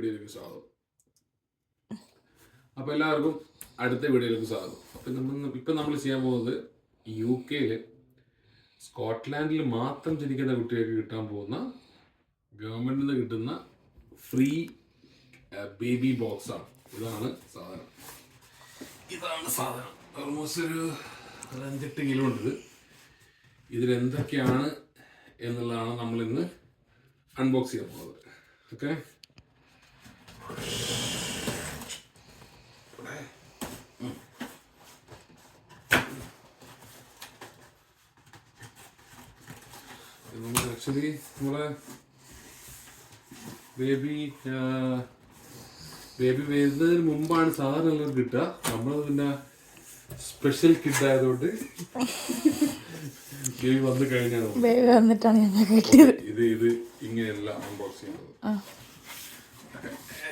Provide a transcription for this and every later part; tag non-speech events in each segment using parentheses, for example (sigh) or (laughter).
വീഡിയോയിലേക്ക് സ്വാഗതം. അപ്പോൾ എല്ലാവർക്കും അടുത്ത വീഡിയോയിലേക്ക് സ്വാഗതം. അപ്പം നമ്മൾ ഇപ്പം നമ്മൾ ചെയ്യാൻ പോകുന്നത് യു കെയിൽ സ്കോട്ട്ലാൻഡിൽ മാത്രം ജനിക്കുന്ന കുട്ടികൾക്ക് കിട്ടാൻ പോകുന്ന ഗവൺമെന്റിൽ നിന്ന് കിട്ടുന്ന ഫ്രീ ബേബി ബോക്സാണ് ഇതാണ് സാധനം. ഇതാണ് സാധനം. ഓൾമോസ്റ്റ് ഒരു അഞ്ചെട്ട് കിലോ ഉണ്ട് ഇത്. ഇതിലെന്തൊക്കെയാണ് എന്നുള്ളതാണ് നമ്മളിന്ന് അൺബോക്സ് ചെയ്യാൻ പോകുന്നത്. ഓക്കെ ആക്ച്വലി നമ്മളെ ബേബി ബേബി വരുന്നതിന് മുമ്പാണ് സാധാരണ എല്ലാവരും കിട്ടുക. നമ്മൾ പിന്നെ സ്പെഷ്യൽ കിഡ് ആയതുകൊണ്ട് ബേബി വന്നു കഴിഞ്ഞാൽ നമുക്ക് ബേബി വന്നിട്ടാണ് ഞങ്ങൾ കിട്ടിയത്. ഇത് ഇത് ഇങ്ങനെയല്ല അൺബോക്സ് ചെയ്യുന്നത്.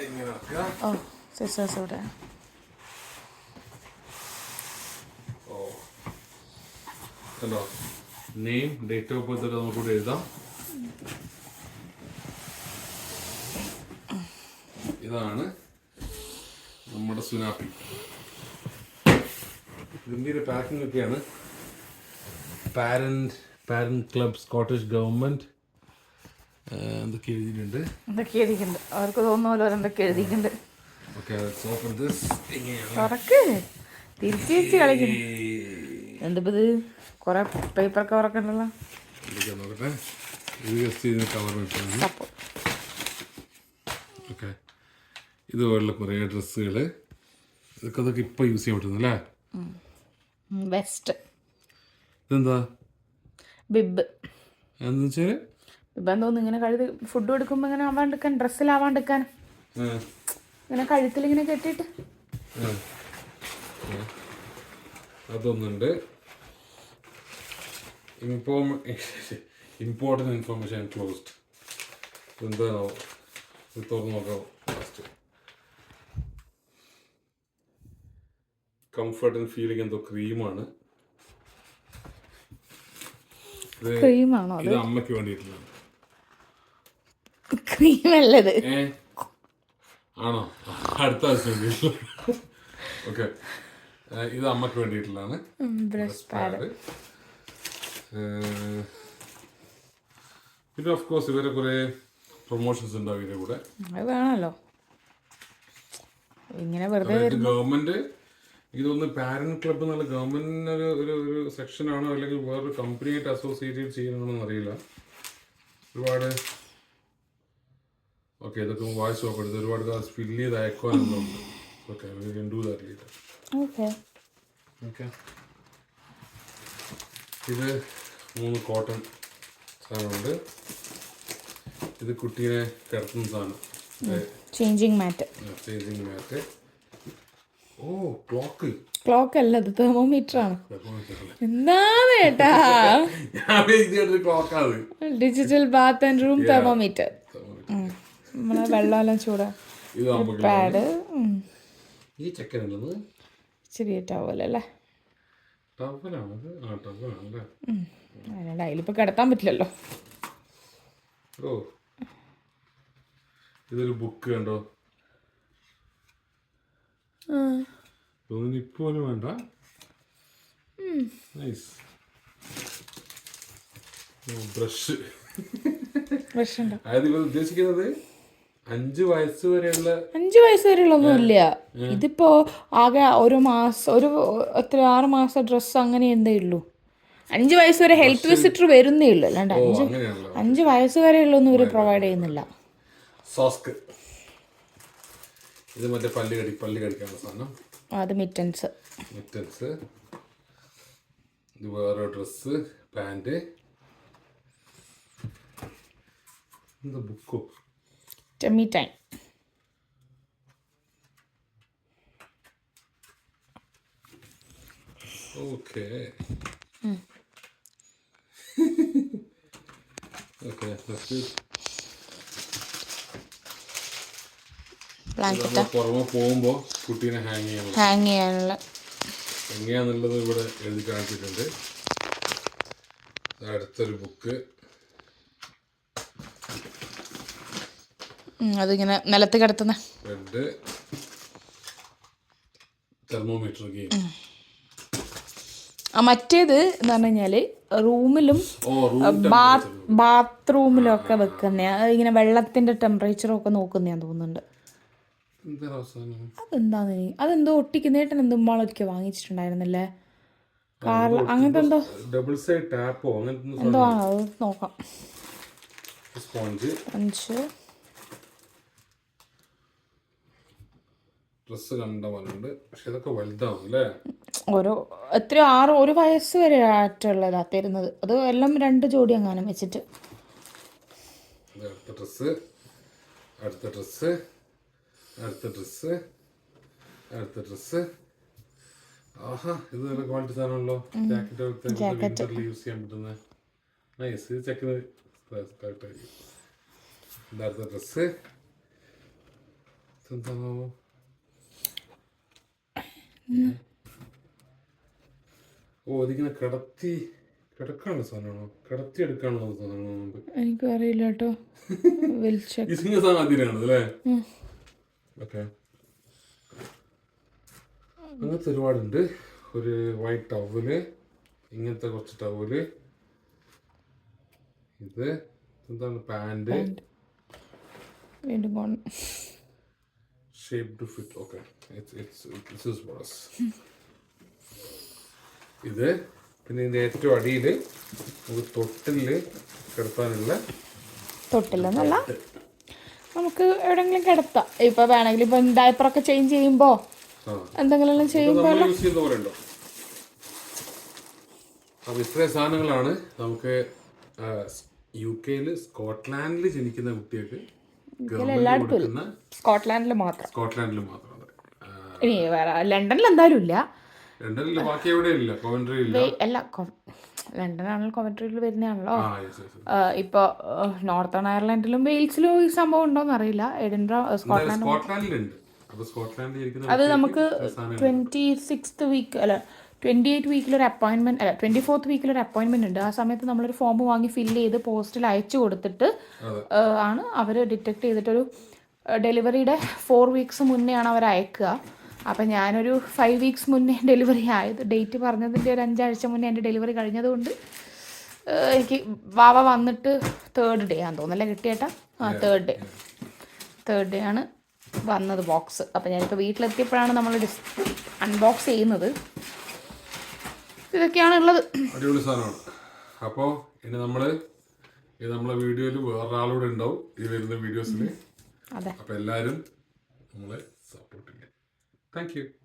ഇങ്ങനെ ഓ സിസ്റ്റേഴ്സ് ഇവിടെ. ഓ. കണ്ടോ? നെയിം ഡേറ്റ് ഓഫ് ബർത്ത് നമുക്കിവിടെ എഴുതാം. ഇതാണ് നമ്മുടെ സുനാപ്പി. ഇതിന്റെ പാക്കിംഗ് ഒക്കെയാണ്. Parent parent club Scottish government എന്തൊക്കെ എഴുതിയിട്ടുണ്ട്? എന്തൊക്കെ എഴുതിയിട്ടുണ്ട്? അവർക്ക് തോന്നുന്ന പോലെ എഴുതിയിട്ടുണ്ട്? തുറക്ക്. തിരിച്ചു തിരിച്ച് കളിക്കുന്നു എന്തിപ്പോ ഇത് കുറെ പേപ്പർ കവറൊക്കെ ഉണ്ടല്ലോ. നോക്കട്ടെ. കവർ ഓക്കെ ഇതുപോലുള്ള കുറേ ഡ്രസ്സുകൾ. ഇതൊക്കെ അതൊക്കെ ഇപ്പോൾ യൂസ് ചെയ്യാൻ പറ്റുന്നു അല്ലേ? ബെസ്റ്റ് ഇതെന്താ? ബിബ്. എന്ന് വെച്ചാൽ ബിബ് തോന്നുന്നു ഇങ്ങനെ കഴുതി ഫുഡ് കൊടുക്കുമ്പോൾ ഇങ്ങനെ ആവാണ്ടിരിക്കാൻ ഡ്രസ്സിലാവാണ്ടിരിക്കാൻ ഇങ്ങനെ കഴുത്തിൽ ഇങ്ങനെ കെട്ടിയിട്ട്. അതൊന്നുണ്ട്. Important information closed. എന്താണോ തുറന്ന് നോക്കാം. കംഫർട്ട് ആൻഡ് ഫീലിംഗ് എന്തോ ക്രീമാണ് ക്രീമാണോ ഇത് അമ്മയ്ക്ക് വേണ്ടിയിട്ടുള്ളതാണ്. ആണോ? അടുത്ത ആവശ്യം ഓക്കെ. ഇത് അമ്മയ്ക്ക് വേണ്ടിയിട്ടുള്ളതാണ്. പിന്നെ ഓഫ് കോഴ്സ് ഇവരെ കുറെ പ്രൊമോഷൻസ് ഉണ്ടാവും ഇതിന്റെ കൂടെ. വേണമല്ലോ. ഇങ്ങനെ വെറുതെ ഗവൺമെന്റ് ഇതൊന്ന് പാരന്റ് ക്ലബ് എന്നുള്ള ഗവൺമെന്റിന് ഒരു ഒരു ഒരു സെക്ഷൻ ആണോ അല്ലെങ്കിൽ വേറൊരു കമ്പനിയായിട്ട് അസോസിയേറ്റ് ചെയ്യണമെന്ന് അറിയില്ല. ഒരുപാട് ഓക്കെ ഇതൊക്കെ വായിച്ച് നോക്കരുത് ഒരുപാട് ഫില്ല് ചെയ്ത് അയക്കുവാനുണ്ട് okay do that later okay okay ഇത് മൂന്ന് കോട്ടൺ സാധനമുണ്ട് ഇത് കുട്ടീനെ കിടത്തുന്ന സാധനം. Changing mat changing mat clock. അല്ല അത് തെർമോമീറ്റർ ആണ് എന്താണ് ഏട്ടാ? Digital bath and room thermometer നമ്മളെ വെള്ളമെല്ലാം ചൂടാ. പാഡ് ടവലാണല്ലേ? അതിനുണ്ട് അതിലിപ്പോൾ കിടത്താൻ പറ്റില്ലല്ലോ. ഇതൊരു ബുക്ക് കണ്ടോ? തോന്നുന്നു ഇപ്പൊ പോലും വേണ്ട നൈസ് ബ്രഷ് ബ്രഷ് ഉണ്ടോ? അതായത് ഇവർ ഉദ്ദേശിക്കുന്നത് അഞ്ച് വയസ്സ് വരെയുള്ള അഞ്ച് വയസ്സ് വരെയുള്ളൊന്നും ഇല്ല ഇതിപ്പോ ആകെ ഒരു മാസം ഒരു എത്ര ആറ് മാസം ഡ്രസ്സ് അങ്ങനെ എന്തേ ഉള്ളൂ. അഞ്ച് വയസ്സ് വരെ ഹെൽത്ത് വിസിറ്റർ വരുന്നേ ഉള്ളൂ. അല്ലാണ്ട് അഞ്ച് അഞ്ച് വയസ്സ് വരെയുള്ളൊന്നും ഇവർ പ്രൊവൈഡ് ചെയ്യുന്നില്ല. സോസ്ക് ഇത് മറ്റേ പല്ല് കടി പല്ല് കടിക്കാനുള്ള സാധനം. അത് മിറ്റൻസ് മിറ്റൻസ് ഇത് വേറെ ഡ്രസ്സ് പാന്റ് എന്താ ബുക്കോ tummy time okay okay blanket പുറമെ പോകുമ്പോൾ കുട്ടീനെ ഹാങ് ചെയ്യാൻ ഹാങ് ചെയ്യാനുള്ള. എങ്ങനെയാന്നുള്ളത് ഇവിടെ എഴുതി കാണിച്ചിട്ടുണ്ട്. അടുത്തൊരു ബുക്ക് അതിങ്ങനെ നിലത്ത് കിടത്തുന്ന. ബെഡ് തെർമോമീറ്റർ ഗെയിം മറ്റേത് എന്ന് പറഞ്ഞു കഴിഞ്ഞാൽ റൂമിലും ബാത്റൂമിലും ഒക്കെ വെക്കുന്ന ഇങ്ങനെ വെള്ളത്തിന്റെ ടെമ്പറേച്ചറും ഒക്കെ നോക്കുന്നതാന്ന് തോന്നുന്നുണ്ട്. അതെന്താന്ന്? അതെന്തോ ഒട്ടിക്കുന്നേട്ടൻ എന്തോ നമ്മളൊക്കെ വാങ്ങിച്ചിട്ടുണ്ടായിരുന്നല്ലേ? കാറിൽ അങ്ങനത്തെ എന്തോ ഡബിൾ സൈഡ് ടാപ്പോ അങ്ങനത്തെ എന്തോ ആണ്? അത് നോക്കാം. സ്പോഞ്ച്. അഞ്ച് ഡ്രസ്സ് കണ്ട പോലുണ്ട് പക്ഷെ ഇതൊക്കെ വലുതാവും അല്ലേ ഓരോ എത്രയോ ആറ് ഒരു വയസ്സ് വരെ ആറ്റുള്ളതാ തരുന്നത്. അത് എല്ലാം രണ്ട് ജോഡി അങ്ങാനും വെച്ചിട്ട്. അടുത്ത ഡ്രസ്സ്. അടുത്ത ഡ്രസ്സ്. അടുത്ത ഡ്രസ്സ് അടുത്ത ഡ്രസ്സ് ആഹാ ഇത് നല്ല ക്വാളിറ്റി സാധനമല്ലോ ജാക്കറ്റ് യൂസ് ചെയ്യാൻ പറ്റുന്ന. നൈസ് ഇത് ചെക്കിന് കറക്റ്റായിരിക്കും അടുത്ത ഡ്രസ്സ് എന്താണോ ഓ ഇതിങ്ങനെ കിടത്തി കിടക്കാനുള്ള സാധനമാണോ? കിടത്തി എടുക്കാനുള്ള സാധനമാണോ എനിക്ക് അറിയില്ല കേട്ടോ. (laughs) ഇതിങ്ങനെ സാധനം അതിനാണ് അല്ലേ? ഓക്കെ. അങ്ങനത്തെ ഒരുപാടുണ്ട്. ഒരു വൈറ്റ് ടവൽ ഇങ്ങനത്തെ കുറച്ച് ടവൽ ഇത് എന്താണ്? പാന്റ് വീണ്ടും ഷേപ്പ് ടു ഫിറ്റ് ഓക്കെ ഇത് പിന്നെ ഇതിന്റെ ഏറ്റവും അടിയിൽ നമുക്ക് തൊട്ടിൽ കിടത്താനുള്ള തൊട്ടില്ലെന്നല്ല നമുക്ക് എവിടെങ്കിലും കിടത്താം. ഇപ്പൊ വേണമെങ്കിൽ ഇപ്പൊ ഡയപ്പറൊക്കെ ചേഞ്ച് ചെയ്യുമ്പോ എന്തെങ്കിലും ചെയ്യുമ്പോൾ അപ്പൊ ഇത്രയും സാധനങ്ങളാണ്. നമുക്ക് യു കെയിൽ സ്കോട്ട്ലാൻഡിൽ ജനിക്കുന്ന കുട്ടികൾക്ക് കൊടുക്കുന്ന സ്കോട്ട്ലാൻഡിൽ മാത്രം. സ്കോട്ട്ലാൻഡിൽ ഇനി വേറെ ലണ്ടനിൽ എന്തായാലും ഇല്ല. ലണ്ടനിൽ ബാക്കി എവിടെ ഇല്ല കോവൻട്രി ഇല്ല. അല്ല ലണ്ടനാണല്ലോ കൊമൻട്രിയിൽ വരുന്നതാണല്ലോ. ഇപ്പൊ ഇപ്പോൾ നോർത്തേൺ അയർലൻഡിലും വെയിൽസിലും ഈ സംഭവം ഉണ്ടോന്ന് അറിയില്ല എഡിൻബ്ര സ്കോട്ട്ലാൻഡ് അത് നമുക്ക് ട്വന്റി സിക്സ് സാധനം ട്വന്റി സിക്സ്ത് വീക്ക് അല്ല ട്വന്റി എയ്റ്റ് വീക്കിലൊരു അപ്പോയിൻമെന്റ് അല്ല ട്വന്റി ഫോർത്ത് വീക്കിലൊരു അപ്പോയിൻമെന്റ് ഉണ്ട്. ആ സമയത്ത് നമ്മളൊരു ഫോം വാങ്ങി ഫില്ല് ചെയ്ത് പോസ്റ്റിൽ അയച്ചു കൊടുത്തിട്ട് ആണ് അവർ ഡിറ്റക്ട് ചെയ്തിട്ടൊരു ഡെലിവറിയുടെ ഫോർ വീക്സ് മുന്നേ ആണ് അവർ അയക്കുക. അപ്പം ഞാനൊരു ഫൈവ് വീക്സ് മുന്നേ ഡെലിവറി ആയത്. ഡേറ്റ് പറഞ്ഞതിന്റെ ഒരു അഞ്ചാഴ്ച മുന്നേ എന്റെ ഡെലിവറി കഴിഞ്ഞതുകൊണ്ട് എനിക്ക് വാവ വന്നിട്ട് തേർഡ് ഡേ ആണെന്ന് തോന്നുന്നല്ലേ കിട്ടിയേട്ടാ? ആ തേർഡ് ഡേ തേർഡ് ഡേ ആണ് വന്നത് ബോക്സ് അപ്പം ഞാനിപ്പോൾ വീട്ടിലെത്തിയപ്പോഴാണ് നമ്മൾ ഡിസ് അൺബോക്സ് ചെയ്യുന്നത്. ഇതൊക്കെയാണ് ഉള്ളത്. അടിപൊളി സാധനമാണ്. അപ്പോൾ ഇനി നമ്മൾ ഇത് നമ്മളെ വീഡിയോയിൽ വേറൊരാളൂടെ ഉണ്ടാവും ഈ വരുന്ന വീഡിയോസിൽ അതെ. അപ്പോൾ എല്ലാവരും നമ്മളെ സപ്പോർട്ട് Thank you.